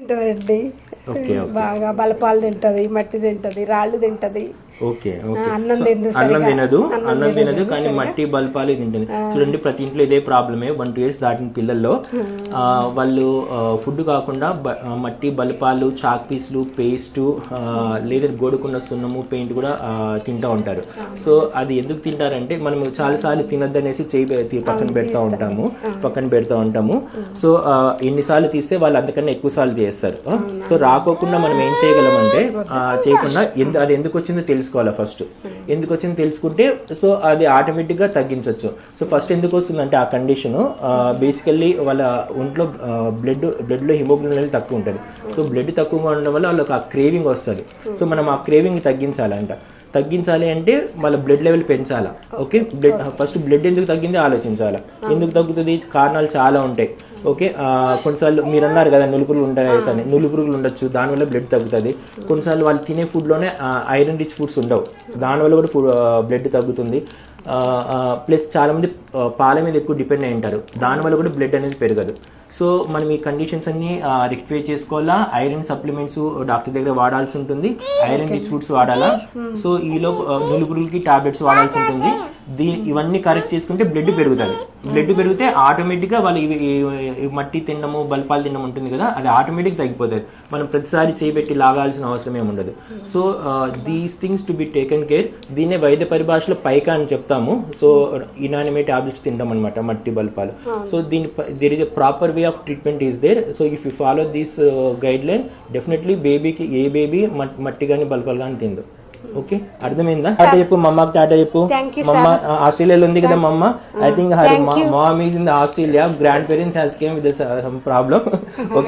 తింటదండి. బాగా బలపాలు తింటది మట్టి తింటది రాళ్ళు తింటది. ఓకే అన్నం తిందు అన్నం. తినదు అన్నం తినదు తినదు కానీ. మట్టి బల్పాలు తింటుంది. చూడండి ప్రతి ఇంట్లో ఇదే ప్రాబ్లమే. వన్ టూ ఇయర్స్ దాటిన పిల్లల్లో వాళ్ళు ఫుడ్ కాకుండా మట్టి బల్పాలు చాక్ పీస్లు పేస్ట్ లేదా గోడుకున్న సున్నము పెయింట్ కూడా తింటూ ఉంటారు. సో అది ఎందుకు తింటారంటే మనం చాలాసార్లు తినద్దనేసి చేయి పె- పక్కన పెడతా ఉంటాము. పక్కన పెడతా ఉంటాము. సో ఎన్నిసార్లు తీస్తే వాళ్ళు అంతకన్నా ఎక్కువ సార్లు చేస్తారు? సో రాకోకుండా మనం ఏం చేయగలమంటే ఆ, చేయకుండా ఎందు అది ఎందుకు వచ్చిందో తెలుసుకోవాలి ఫస్ట్. ఎందుకు వచ్చిందో తెలుసుకుంటే సో అది ఆటోమేటిక్గా తగ్గించవచ్చు సో ఫస్ట్ ఎందుకు వస్తుందంటే ఆ కండిషన్ బేసికల్లీ వాళ్ళ ఒంట్లో బ్లడ్ బ్లడ్లో హిమోగ్లోబిన్ లెవెల్ తక్కువ ఉంటుంది. సో బ్లడ్ తక్కువగా ఉండడం వల్ల వాళ్ళకి ఆ క్రేవింగ్ వస్తుంది. సో మనం ఆ క్రేవింగ్ తగ్గించాలంట. తగ్గించాలి అంటే వాళ్ళ బ్లడ్ లెవెల్ పెంచాలా? ఓకే బ్లడ్ ఫస్ట్ బ్లడ్ ఎందుకు తగ్గింది? ఆలోచించాలా. ఎందుకు తగ్గుతుంది? కారణాలు చాలా ఉంటాయి. ఓకే కొన్నిసార్లు మీరు అన్నారు కదా నులుపురుగులు ఉంటాయి అని నులుపురుగులు ఉండొచ్చు. దానివల్ల బ్లడ్ తగ్గుతుంది. కొన్నిసార్లు వాళ్ళు తినే ఫుడ్లోనే ఐరన్ రిచ్ ఫుడ్స్ ఉండవు. దానివల్ల కూడా బ్లడ్ తగ్గుతుంది. ప్లస్ చాలామంది పాల మీద ఎక్కువ డిపెండ్ అయి ఉంటారు. దానివల్ల కూడా బ్లడ్ అనేది పెరగదు. సో మనం ఈ కండిషన్స్ అన్ని రెక్టిఫై చేసుకోవాలా? ఐరన్ సప్లిమెంట్స్ డాక్టర్ దగ్గర వాడాల్సి ఉంటుంది. ఐరన్ రిచ్ ఫుడ్స్ వాడాలా? సో ఈలో నులుపురుగులకి టాబ్లెట్స్ వాడాల్సి ఉంటుంది. దీని ఇవన్నీ కరెక్ట్ చేసుకుంటే బ్లడ్ పెరుగుతుంది. బ్లడ్ పెరిగితే ఆటోమేటిక్గా వాళ్ళు ఇవి మట్టి తినడము బల్పాలు తినడం ఉంటుంది కదా అది ఆటోమేటిక్ తగ్గిపోతుంది. మనం ప్రతిసారి చేయబెట్టి లాగాల్సిన అవసరం ఏమి ఉండదు. So these things to be taken care దీన్నే వైద్య పరిభాషలో పైక అని చెప్తాము. సో ఇనానిమే టాబ్లెట్స్ తింటాం అనమాట మట్టి బల్పాలు. సో దీని there is a proper way of treatment is there so if you follow this guide line definitely బేబీకి ఏ బేబీ మట్టి కానీ బల్పాలు కానీ తిందు. ఓకే అర్థమైందా? టాటా చెప్పు మమ్మకి టాటా చెప్పు. మమ్మ ఆస్ట్రేలియాలో ఉంది కదా మమ్మ? I think her mom is in Australia grand parents has came with some problem okay